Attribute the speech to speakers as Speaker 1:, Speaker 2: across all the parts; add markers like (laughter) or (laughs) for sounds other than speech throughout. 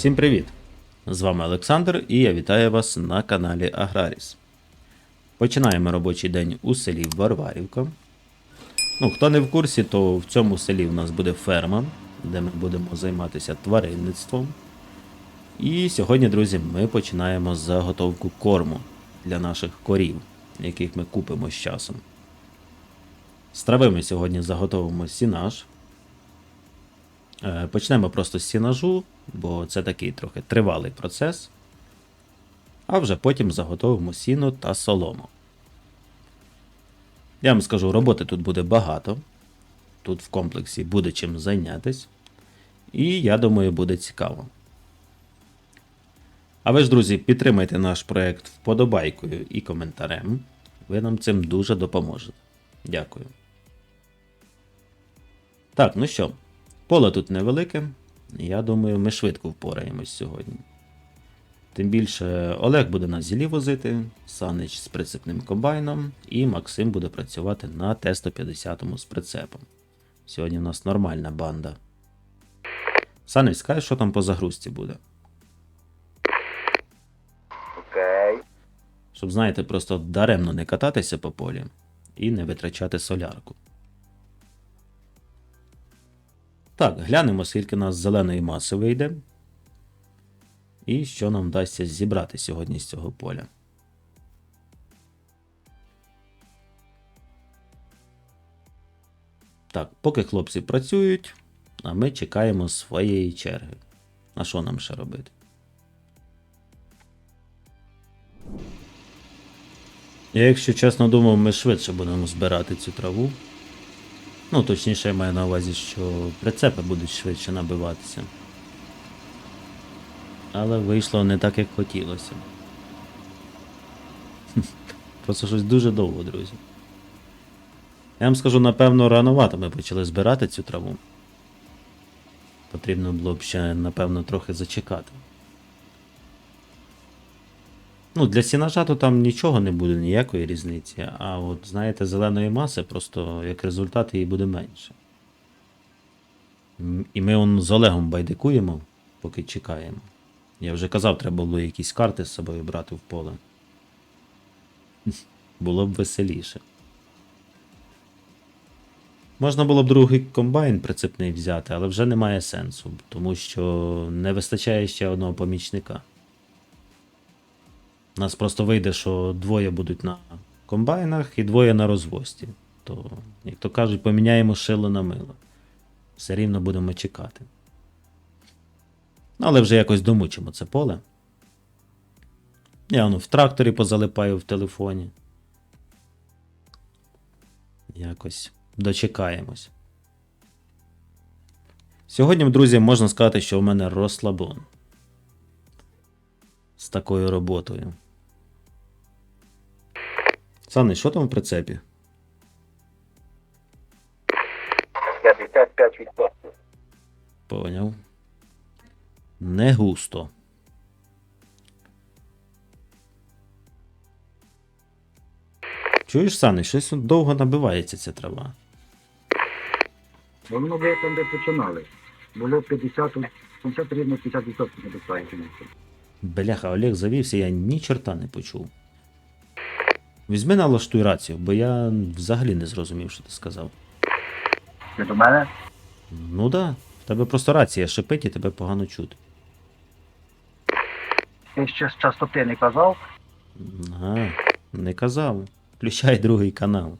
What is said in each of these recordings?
Speaker 1: Всім привіт! З вами Олександр і я вітаю вас на каналі Аграріс. Починаємо робочий день у селі Варварівка. Ну, хто не в курсі, то в цьому селі у нас буде ферма, де ми будемо займатися тваринництвом. І сьогодні, друзі, ми починаємо заготовку корму для наших корів, яких ми купимо з часом. З трави ми сьогодні заготовимо сінаж. Е, Почнемо просто з сінажу, бо це такий трохи тривалий процес. А вже потім заготовимо сіно та солому. Я вам скажу, роботи тут буде багато. Тут в комплексі буде чим зайнятись. І я думаю, буде цікаво. А ви ж, друзі, підтримайте наш проект вподобайкою і коментарем. Ви нам цим дуже допоможете. Дякую. Так, ну що, поле тут невелике. Я думаю, ми швидко впораємось сьогодні. Тим більше Олег буде на зілі возити, Санич з прицепним комбайном, і Максим буде працювати на Т-150 з прицепом. Сьогодні у нас нормальна банда. Санич, скажеш, що там по загрузці буде?
Speaker 2: Окей.
Speaker 1: Щоб, знаєте, просто даремно не кататися по полі і не витрачати солярку. Так, глянемо, скільки нас зеленої маси вийде. І що нам вдасться зібрати сьогодні з цього поля. Так, поки хлопці працюють, а ми чекаємо своєї черги. А що нам ще робити? Я, якщо чесно думав, ми швидше будемо збирати цю траву. Ну, точніше, я маю на увазі, що прицепи будуть швидше набиватися. Але вийшло не так, як хотілося. (laughs) Просто щось дуже довго, друзі. Я вам скажу, напевно, ранувато ми почали збирати цю траву. Потрібно було б ще, напевно, трохи зачекати. Ну, для сінажа то там нічого не буде, ніякої різниці. А от, знаєте, зеленої маси, просто як результат її буде менше. І ми он з Олегом байдикуємо, поки чекаємо. Я вже казав, треба було якісь карти з собою брати в поле. (laughs) Було б веселіше. Можна було б другий комбайн прицепний взяти, але вже немає сенсу, тому що не вистачає ще одного помічника. У нас просто вийде, що двоє будуть на комбайнах і двоє на розвозці. То, як то кажуть, поміняємо шило на мило. Все рівно будемо чекати. Ну, але вже якось домучимо це поле. Я воно в тракторі позалипаю в телефоні. Якось дочекаємось. Сьогодні, друзі, можна сказати, що у мене розслабон з такою роботою. Сани, що там в прицепі?
Speaker 2: 55%.
Speaker 1: Поняв. Не густо. Чуєш, Сани, щось довго набивається ця трава.
Speaker 2: Воно ви там де починали. Було 50, 50 рівно 50% недостатньо.
Speaker 1: Бляха, Олег завівся, я ні чорта не почув. Візьми налаштуй рацію, бо я взагалі не зрозумів, що ти сказав.
Speaker 2: Ти до мене?
Speaker 1: Ну да, в тебе просто рація шипить і тебе погано чути.
Speaker 2: Ти ще з частоти не казав?
Speaker 1: Ага, не казав. Включай другий канал.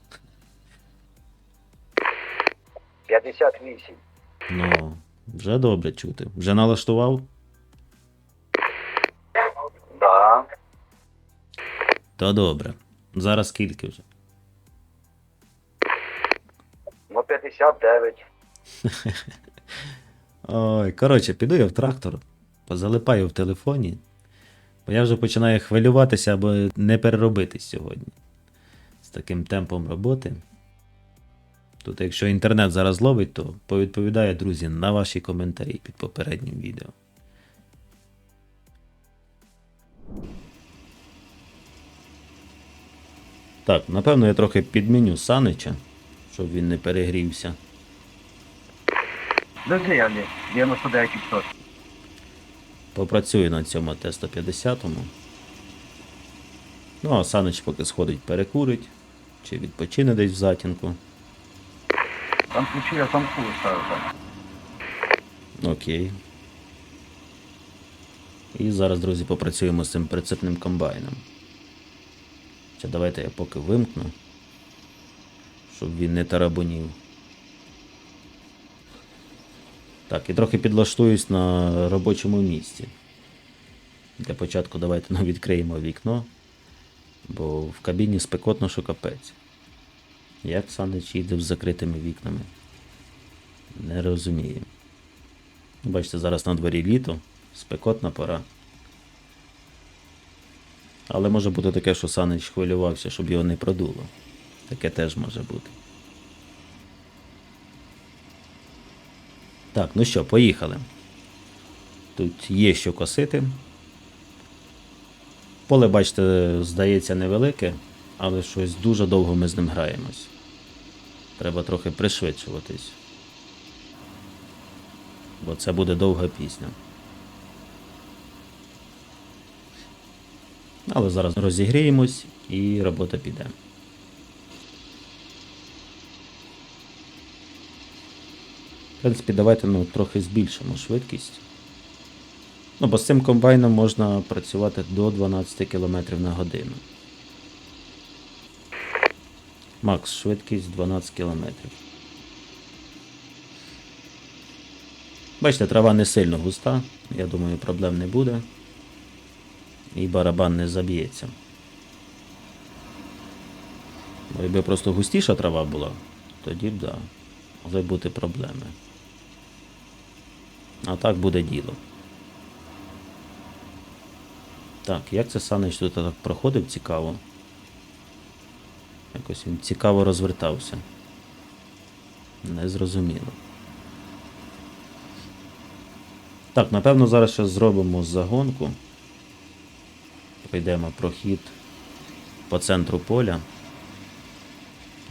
Speaker 2: 58.
Speaker 1: Ну, вже добре чути. Вже налаштував? То добре. Зараз скільки вже?
Speaker 2: Ну 59. (laughs)
Speaker 1: Ой, коротше, піду я в трактор, позалипаю в телефоні, бо я вже починаю хвилюватися, аби не переробитись сьогодні. З таким темпом роботи. Тут, якщо інтернет зараз ловить, то повідповідаю, друзі, на ваші коментарі під попереднім відео. Так, напевно, я трохи підміню Санича, щоб він не перегрівся.
Speaker 2: Дозвіяли. 99%.
Speaker 1: попрацюю на цьому Т-150. Ну, а Санич поки сходить перекурить, чи відпочине десь в затінку.
Speaker 2: Там ключі я сам кулу ставив.
Speaker 1: Окей. І зараз, друзі, попрацюємо з цим прицепним комбайном. Ще давайте я поки вимкну, щоб він не тарабунів. Так, і трохи підлаштуюсь на робочому місці. Для початку давайте ну, відкриємо вікно, бо в кабіні спекотно, що капець. Як Санич їде з закритими вікнами? Не розумію. Бачите, зараз на дворі літо, спекотна пора. Але може бути таке, що Санич хвилювався, щоб його не продуло. Таке теж може бути. Так, ну що, поїхали. Тут є що косити. Поле, бачите, здається невелике, але щось дуже довго ми з ним граємось. Треба трохи пришвидшуватись бо це буде довга пісня. Але зараз розігріємось і робота піде. В принципі, давайте ну, трохи збільшимо швидкість. Ну, бо з цим комбайном можна працювати до 12 км на годину. Макс, швидкість 12 км. Бачите, трава не сильно густа, я думаю, проблем не буде. І барабан не заб'ється. Бо якби просто густіша трава була, тоді б да, могли бути проблеми. А так буде діло. Так, як це Санич тут так проходив цікаво? Якось він цікаво розвертався. Незрозуміло. Так, напевно, зараз ще зробимо загонку. Пройдемо прохід по центру поля.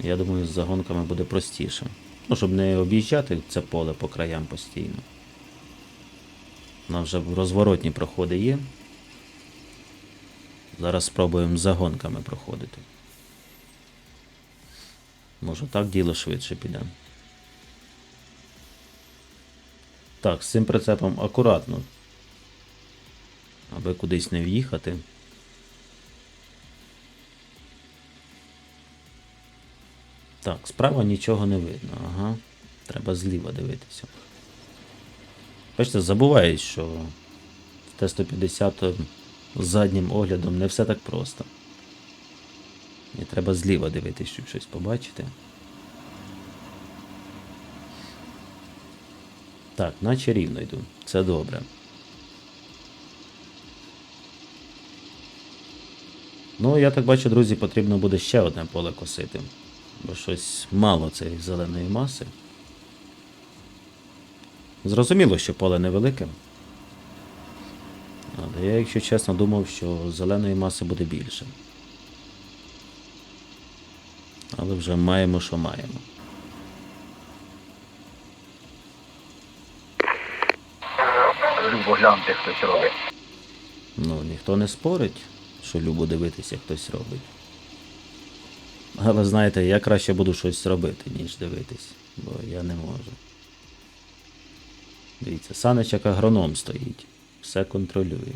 Speaker 1: Я думаю, з загонками буде простіше. Ну, щоб не об'їжджати це поле по краям постійно. У нас вже розворотні проходи є. Зараз спробуємо з загонками проходити. Може так діло швидше піде. Так, з цим прицепом акуратно. Аби кудись не в'їхати. Так, справа нічого не видно. Ага. Треба зліва дивитися. Бачите, забувають, що в Т-150 з заднім оглядом не все так просто. І треба зліва дивитися, щоб щось побачити. Так, наче рівно йду. Це добре. Ну, я так бачу, друзі, потрібно буде ще одне поле косити. Бо щось мало цієї зеленої маси. Зрозуміло, що поле невелике. Але я, якщо чесно, думав, що зеленої маси буде більше. Але вже маємо, що маємо.
Speaker 2: Любо гляньте, хтось робить.
Speaker 1: Ну, ніхто не спорить, що любо дивитися, хтось робить. Але знаєте, я краще буду щось робити, ніж дивитись, бо я не можу. Дивіться, Санич як агроном стоїть, все контролює.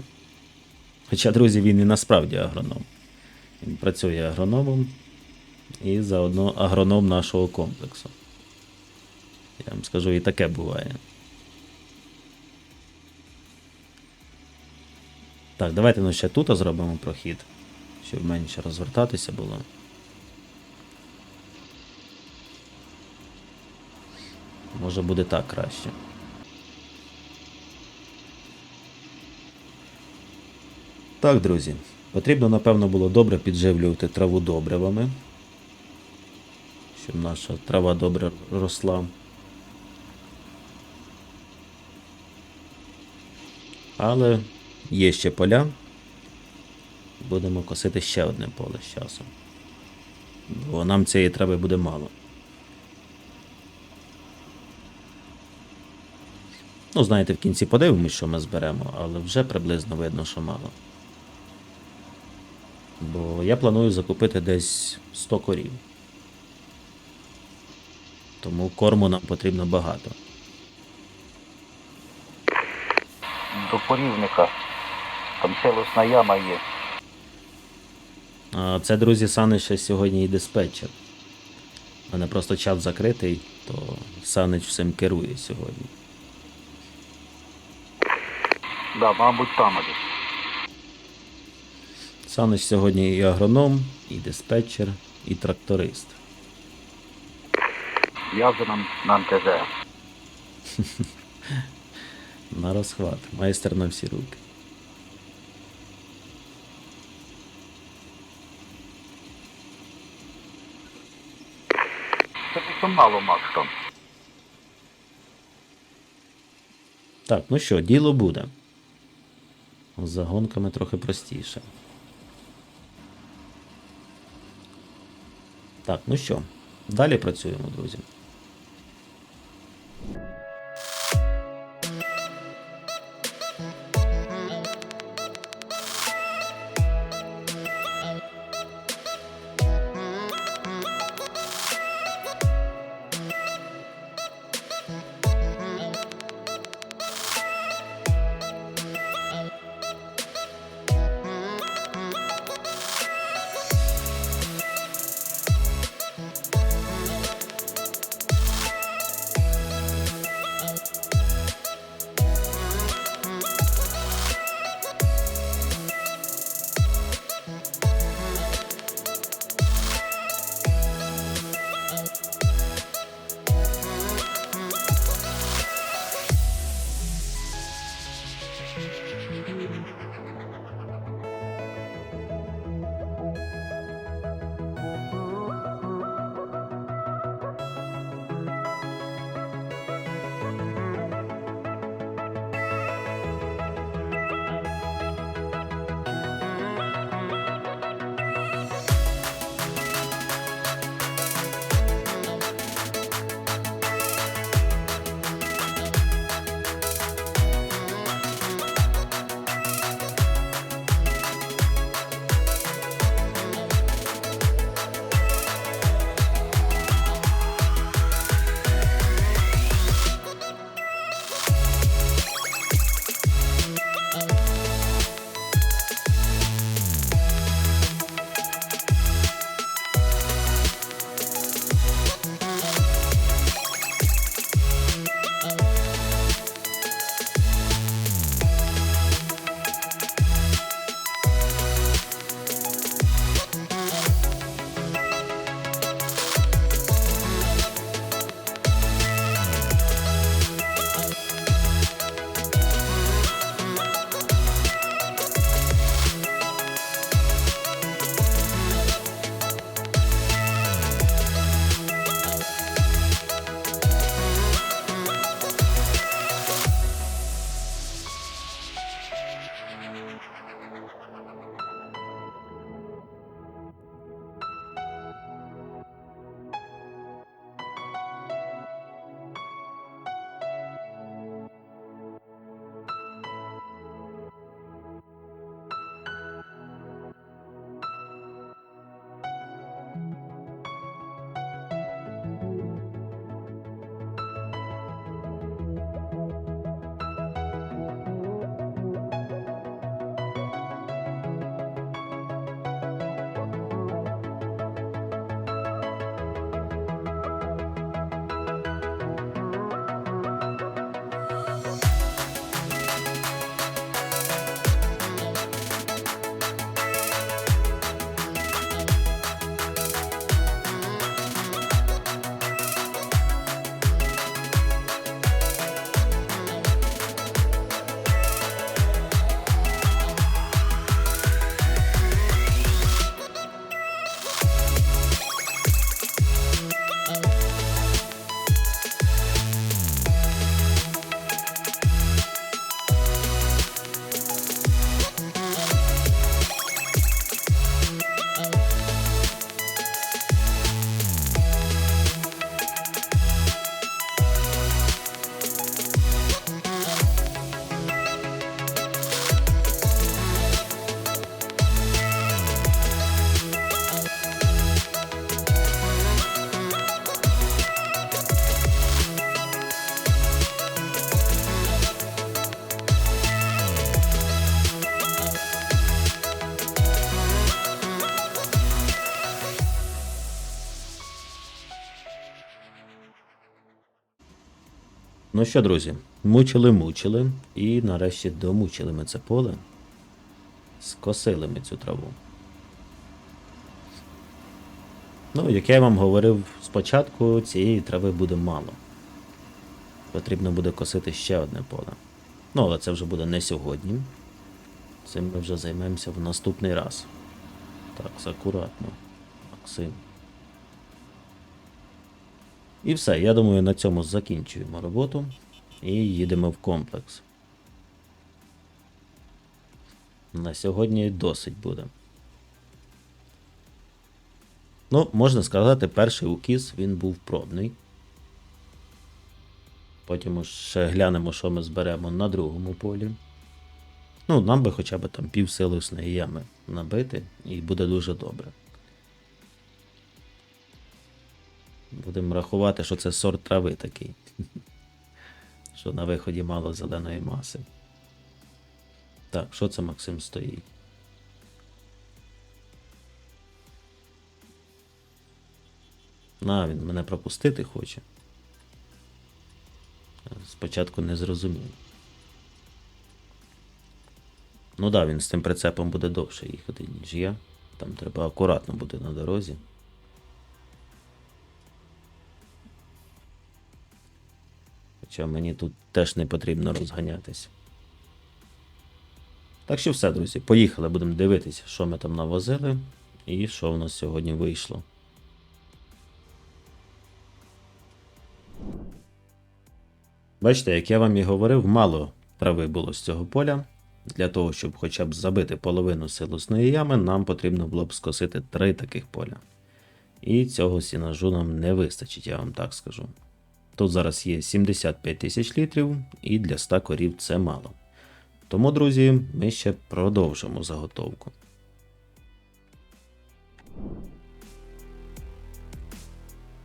Speaker 1: Хоча, друзі, він і насправді агроном. Він працює агрономом і заодно агроном нашого комплексу. Я вам скажу, і таке буває. Так, давайте ну ще тут зробимо прохід, щоб менше розвертатися було. Може буде так краще. Так, друзі. Потрібно, напевно, було добре підживлювати траву добривами, щоб наша трава добре росла. Але є ще поля. Будемо косити ще одне поле з часом. Бо нам цієї трави буде мало. Ну, знаєте, в кінці подивимось, що ми зберемо, але вже приблизно видно, що мало. Бо я планую закупити десь 100 корів. Тому корму нам потрібно багато.
Speaker 2: до порівника. Там силосна яма є.
Speaker 1: А це, друзі, Санич ще сьогодні і диспетчер. У мене просто чат закритий, то Санич всім керує сьогодні.
Speaker 2: Да, мабуть, там десь.
Speaker 1: Санич сьогодні і агроном, і диспетчер, і тракторист.
Speaker 2: Я вже на, на МТЗ. (laughs)
Speaker 1: На розхват, майстер на всі руки.
Speaker 2: Це просто мало Макс там.
Speaker 1: Так, ну що, діло буде. З загонками трохи простіше. Так, ну що, далі працюємо, друзі. Ну що, друзі, мучили-мучили, і нарешті домучили ми це поле. Скосили ми цю траву. Ну, як я вам говорив спочатку, цієї трави буде мало. Потрібно буде косити ще одне поле. Ну, але це вже буде не сьогодні. Цим ми вже займемося в наступний раз. Так, акуратно. Максим. І все, я думаю, на цьому закінчуємо роботу і їдемо в комплекс. На сьогодні досить буде. Ну, можна сказати, перший укіс він був пробний. Потім ще глянемо, що ми зберемо на другому полі. Ну, нам би хоча б там пів силосної ями набити, і буде дуже добре. Будемо рахувати, що це сорт трави такий. (laughs) Що на виході мало зеленої маси. Так, що це Максим стоїть? На, він мене пропустити хоче. Спочатку не зрозумів. Ну да, він з тим прицепом буде довше їхати, ніж я. Там треба акуратно бути на дорозі. Хоча мені тут теж не потрібно розганятися. Так що все, друзі, поїхали, будемо дивитися, що ми там навозили і що в нас сьогодні вийшло. Бачите, як я вам і говорив, мало трави було з цього поля. Для того, щоб хоча б забити половину силосної ями, нам потрібно було б скосити три таких поля. І цього сінажу нам не вистачить, я вам так скажу. Тут зараз є 75 тисяч літрів, і для 100 корів це мало. Тому, друзі, ми ще продовжимо заготовку.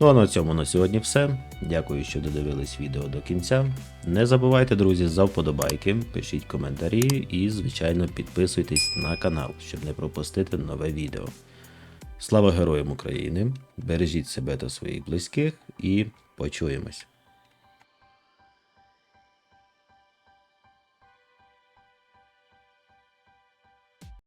Speaker 1: Ну а на цьому на сьогодні все. Дякую, що додивились відео до кінця. Не забувайте, друзі, за вподобайки, пишіть коментарі і, звичайно, підписуйтесь на канал, щоб не пропустити нове відео. Слава Героям України! Бережіть себе та своїх близьких і почуємось!